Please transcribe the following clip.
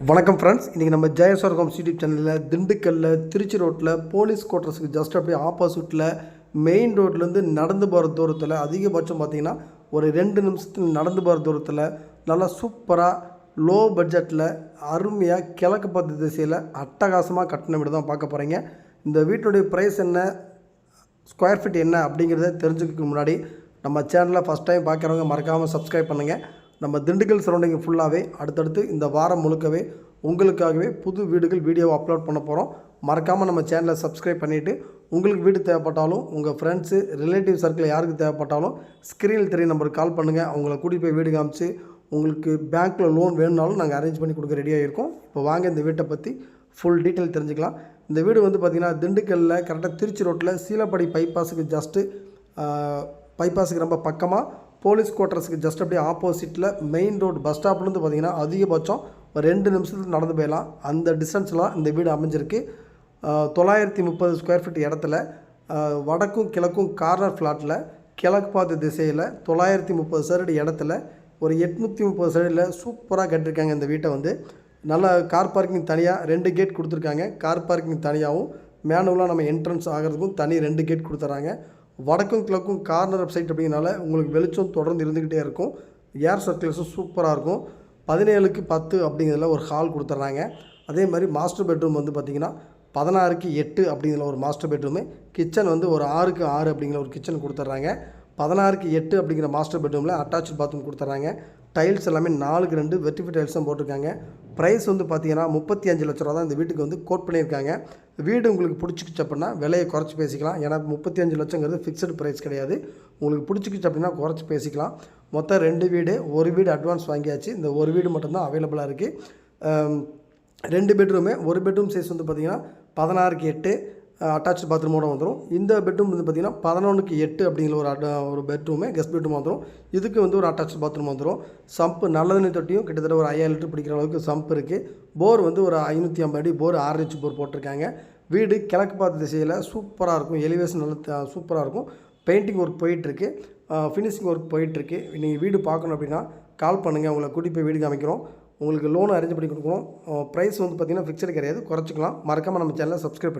வணக்கம் ஃப்ரெண்ட்ஸ் இன்றைக்கி நம்ம ஜெயஸ்வர் ஹோம்ஸ் யூடியூப் சேனலில் திண்டுக்கல்லில் திருச்சி ரோட்டில் போலீஸ் குவார்ட்டர்ஸுக்கு ஜஸ்ட் அப்படியே ஆப்போசிட்டில் மெயின் ரோட்லேருந்து நடந்து போகிற தூரத்தில் அதிகபட்சம் பார்த்திங்கன்னா ஒரு ரெண்டு நிமிஷத்தில் நடந்து போகிற தூரத்தில் நல்லா சூப்பராக லோ பட்ஜெட்டில் அருமையாக கிழக்கு பார்த்த திசையில் அட்டகாசமாக கட்டின வீடு தான் பார்க்க போகிறீங்க இந்த வீட்டுடைய ப்ரைஸ் என்ன ஸ்கொயர் ஃபீட் என்ன அப்படிங்கிறத தெரிஞ்சுக்கிறதுக்கு முன்னாடி நம்ம சேனலை ஃபஸ்ட் டைம் பார்க்குறவங்க மறக்காமல் சப்ஸ்கிரைப் பண்ணுங்கள் நம்ம திண்டுக்கல் சரௌண்டிங் ஃபுல்லாகவே அடுத்தடுத்து இந்த வாரம் முழுக்கவே உங்களுக்காகவே புது வீடுகள் வீடியோவை அப்லோட் பண்ண போகிறோம் மறக்காமல் நம்ம சேனலை சப்ஸ்கிரைப் பண்ணிவிட்டு உங்களுக்கு வீடு தேவைப்பட்டாலும் உங்கள் ஃப்ரெண்ட்ஸு ரிலேட்டிவ் சர்க்கிள் யாருக்கு தேவைப்பட்டாலும் ஸ்க்ரீனில் தெரிய நம்பருக்கு கால் பண்ணுங்கள் அவங்கள கூட்டிகிட்டு போய் வீடு காமிச்சு உங்களுக்கு பேங்க்கில் லோன் வேணும்னாலும் நாங்கள் அரேஞ்ச் பண்ணி கொடுக்க ரெடியாக இருக்கோம் இப்போ வாங்க இந்த வீட்டை பற்றி ஃபுல் டீட்டெயில் தெரிஞ்சுக்கலாம். இந்த வீடு வந்து பார்த்திங்கன்னா திண்டுக்கல்லில் கரெக்டாக திருச்சி ரோட்டில் சீலப்படி பைபாஸுக்கு ஜஸ்ட்டு பைபாஸுக்கு ரொம்ப பக்கமாக போலீஸ் குவார்ட்டர்ஸுக்கு ஜஸ்ட் அப்படியே ஆப்போசிட்டில் மெயின் ரோடு பஸ் ஸ்டாப்லேருந்து பார்த்தீங்கன்னா அதிகபட்சம் ஒரு ரெண்டு நிமிஷத்துக்கு நடந்து போயிடலாம். அந்த டிஸ்டன்ஸ்லாம் இந்த வீடு அமைஞ்சிருக்கு. தொள்ளாயிரத்தி முப்பது ஸ்கொயர் ஃபீட் இடத்துல வடக்கும் கிழக்கும் கார்னர் ஃப்ளாட்டில் கிழக்கு பார்த்த திசையில் தொள்ளாயிரத்தி முப்பது சதுரடி இடத்துல ஒரு எட்நூற்றி முப்பது சதுரடியில் சூப்பராக கட்டியிருக்காங்க இந்த வீட்டை வந்து. நல்லா கார் பார்க்கிங் தனியாக ரெண்டு கேட் கொடுத்துருக்காங்க. கார் பார்க்கிங் தனியாகவும் மேனுவலாக நம்ம என்ட்ரன்ஸ் ஆகிறதுக்கும் தனி ரெண்டு கேட் கொடுத்துட்றாங்க வடக்கும் கிழக்கும் கார்னர் அப்சைட் அப்படிங்கிறனால உங்களுக்கு வெளிச்சம் தொடர்ந்து இருந்துக்கிட்டே இருக்கும். ஏர் சர்க்குலேஷன் சூப்பராக இருக்கும். பதினேழுக்கு பத்து அப்படிங்கிறதுல ஒரு ஹால் கொடுத்துட்றாங்க. அதே மாதிரி மாஸ்டர் பெட்ரூம் வந்து பார்த்திங்கன்னா பதினாறுக்கு எட்டு அப்படிங்கிற ஒரு மாஸ்டர் பெட்ரூமு கிச்சன் வந்து ஒரு ஆறுக்கு ஆறு அப்படிங்கிற ஒரு கிச்சன் கொடுத்துட்றாங்க. பதினாறுக்கு எட்டு அப்படிங்கிற மாஸ்டர் பெட்ரூமில் அட்டாச் பாத்ரூம் கொடுத்துட்றாங்க. டைல்ஸ் எல்லாமே நாலுக்கு ரெண்டு வெர்டிஃபை டைல்ஸ் தான் போட்டிருக்காங்க. ப்ரைஸ் வந்து பார்த்தீங்கன்னா முப்பத்தி அஞ்சு லட்ச ரூபா தான் இந்த வீட்டுக்கு வந்து கோட் பண்ணியிருக்காங்க. வீடு உங்களுக்கு பிடிச்சிக்கிச்சு அப்படின்னா விலையை குறைச்சி பேசிக்கலாம். ஏன்னா முப்பத்தி அஞ்சு லட்சங்கிறது ஃபிக்ஸட் ப்ரைஸ் கிடையாது. உங்களுக்கு பிடிச்சிக்கிச்சு அப்படின்னா குறைச்சி பேசிக்கலாம். மொத்தம் ரெண்டு வீடு ஒரு வீடு அட்வான்ஸ் வாங்கியாச்சு. இந்த ஒரு வீடு மட்டும்தான் அவைலபிளாக இருக்குது ரெண்டு பெட்ரூமு ஒரு பெட்ரூம் சைஸ் வந்து பார்த்திங்கன்னா பதினாறுக்கு எட்டு அட்டாச் பாத்ரூமோட வந்துடும் இந்த பெட்ரூம் வந்து பார்த்திங்கன்னா பதினொன்றுக்கு எட்டு அப்படிங்கிற ஒரு அட் ஒரு பெட்ரூமே கெஸ்ட் பெட்ரூம் வந்துடும் இதுக்கு வந்து ஒரு அட்டாச் பாத்ரூம் வந்துடும் சம்ப்பு நல்ல தண்ணி தொட்டியும் கிட்டத்தட்ட ஒரு ஐயாயிரம் லிட்டர் பிடிக்கிற அளவுக்கு சம்ப் இருக்குது போர் வந்து ஒரு ஐநூற்றி ஐம்பது அடி போர் ஆறு இன்ச்சு போர் போட்டிருக்காங்க. வீடு கிழக்கு பார்த்த திசையில் சூப்பராக இருக்கும். எலிவேஷன் நல்ல சூப்பராக இருக்கும். பெயிண்டிங் ஒர்க் போயிட்டுருக்கு. ஃபினிஷிங் ஒர்க் போயிட்டுருக்கு. நீங்கள் வீடு பார்க்கணும் அப்படின்னா கால் பண்ணுங்கள் உங்களை கூட்டி போய் வீடு காமிக்கிறோம். உங்களுக்கு லோன் அரேஞ்ச் பண்ணி கொடுக்குறோம் ப்ரைஸ் வந்து பார்த்திங்கன்னா ஃபிக்ஸடு கிடையாது. குறைச்சிக்கலாம். மறக்காமல் நம்ம சேனலை சப்ஸ்கிரைப் பண்ணி